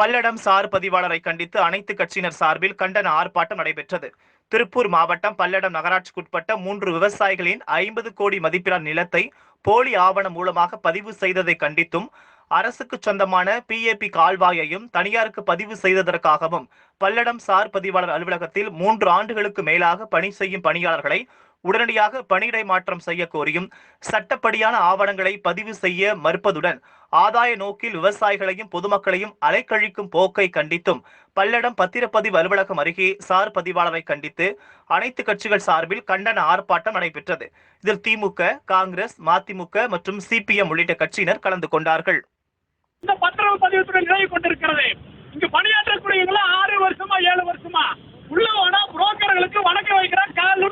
Palladam sir பதிவாளரை கண்டித்து அனைத்து கட்சியினர் சார்பில் கண்டன ஆர்ப்பாட்டம் நடைபெற்றது. திருப்பூர் மாவட்டம் பல்லடம் நகராட்சிக்குட்பட்ட மூன்று விவசாயிகளின் ஐம்பது கோடி மதிப்பிலான நிலத்தை போலி ஆவணம் மூலமாக பதிவு செய்ததை கண்டித்தும் அரசுக்கு சொந்தமான பிஏபி கால்வாயையும் தனியாருக்கு பதிவு செய்ததற்காகவும் பல்லடம் சார் பதிவாளர் அலுவலகத்தில் மூன்று ஆண்டுகளுக்கு மேலாக பணி செய்யும் பணியாளர்களை உடனடியாக பணியிடை மாற்றம் செய்ய கோரியும் சட்டப்படியான ஆவணங்களை பதிவு செய்ய மறுப்பதுடன் ஆதாய நோக்கில் விவசாயிகளையும் பொதுமக்களையும் அலைக்கழிக்கும் போக்கை கண்டித்தும் பல்லடம் பத்திரப்பதிவு அலுவலகம் அருகே சார் பதிவாளரை கண்டித்து அனைத்து கட்சிகள் சார்பில் கண்டன ஆர்ப்பாட்டம் நடைபெற்றது. இதில் திமுக காங்கிரஸ் மதிமுக மற்றும் சிபிஎம் உள்ளிட்ட கட்சியினர் கலந்து கொண்டார்கள். இந்த பத்திரவு பதிவுத்துறை நிலவி கொண்டிருக்கிறது. இங்க பணியாற்றக்கூடியவங்களா ஆறு வருஷமா ஏழு வருஷமா உள்ள போனா புரோக்கர்களுக்கு வணக்கம் வைக்கிறான் கால்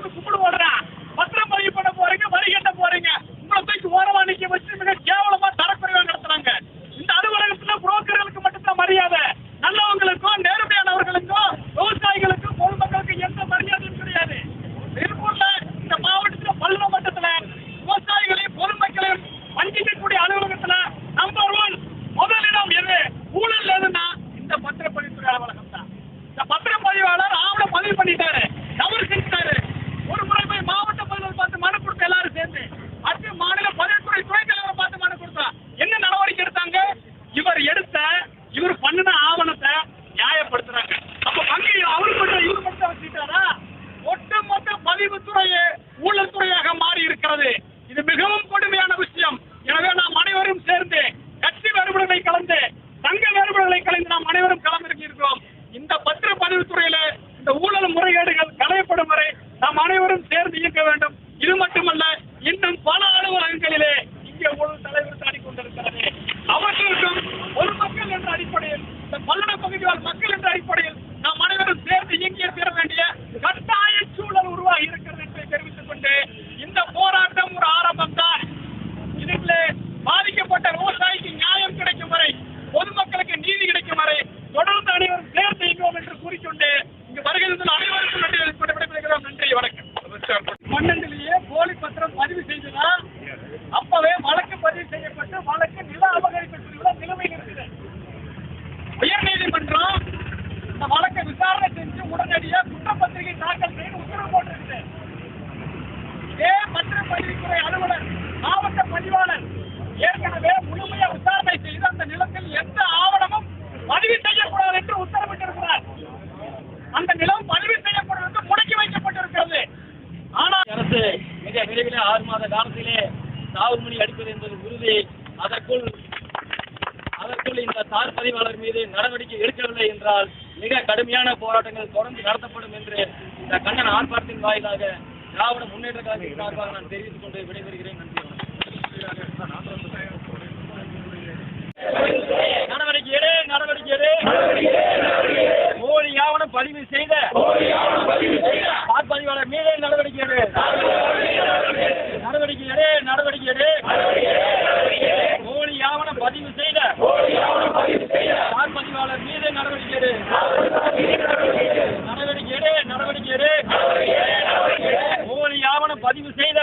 அறிவுத்துறையே ஊழல் துறையாக மாறி இருக்கிறது இது மிகவும் உடனடியாக குற்றப்பத்திரிகை தாக்கல் செய்து உத்தரவு போட்டிருக்குது. இதே பத்திரப்பதிவுத்துறை அலுவலர் மாவட்ட பதிவாளர் ஏற்கனவே முழுமையா விசாரணை செய்து அந்த நிலத்தில் எந்த ஆவணமும் பதிவு செய்யக்கூடாது என்று உத்தரவிட்டிருக்கிறார். அந்த நிலம் பதிவு செய்யப்படுவதற்கு முடக்கி வைக்கப்பட்டிருக்கிறது. ஆனால் அரசு மிக விரைவில் ஆறு மாத காலத்திலே சாவுமணி அடிப்பது என்பது உறுதி. அதற்குள் அதற்குள் இந்த தார் பதிவாளர் மீது நடவடிக்கை எடுக்கவில்லை என்றால் மிக கடுமையான போராட்டங்கள் தொடர்ந்து நடத்தப்படும் என்று இந்த கண்டன ஆர்ப்பாட்டத்தின் வாயிலாக திராவிட முன்னேற்ற கழகத்தின் சார்பாக நான் தெரிவித்துக் கொண்டு விடைபெறுகிறேன். நன்றி. நடவடிக்கை எடு நடவடிக்கை எடு. போலி ஆவணம் பதிவு செய்த பதிவு செய்த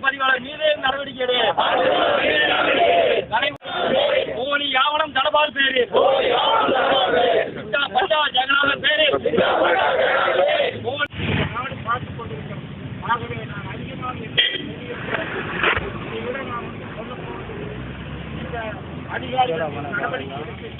பதிவாளர் மீது நடவடிக்கை எடு. நடைமுறை- போலி ஆவணம் தடபால் பேரு. பட்டா ஜெகநாதன் பேரு. போலி கொண்டிருக்கிறோம். ஆகவே நான் அதிகமாக இதை விட நான் வந்து சொல்ல போவது இந்த அதிகாரிகள் நடவடிக்கை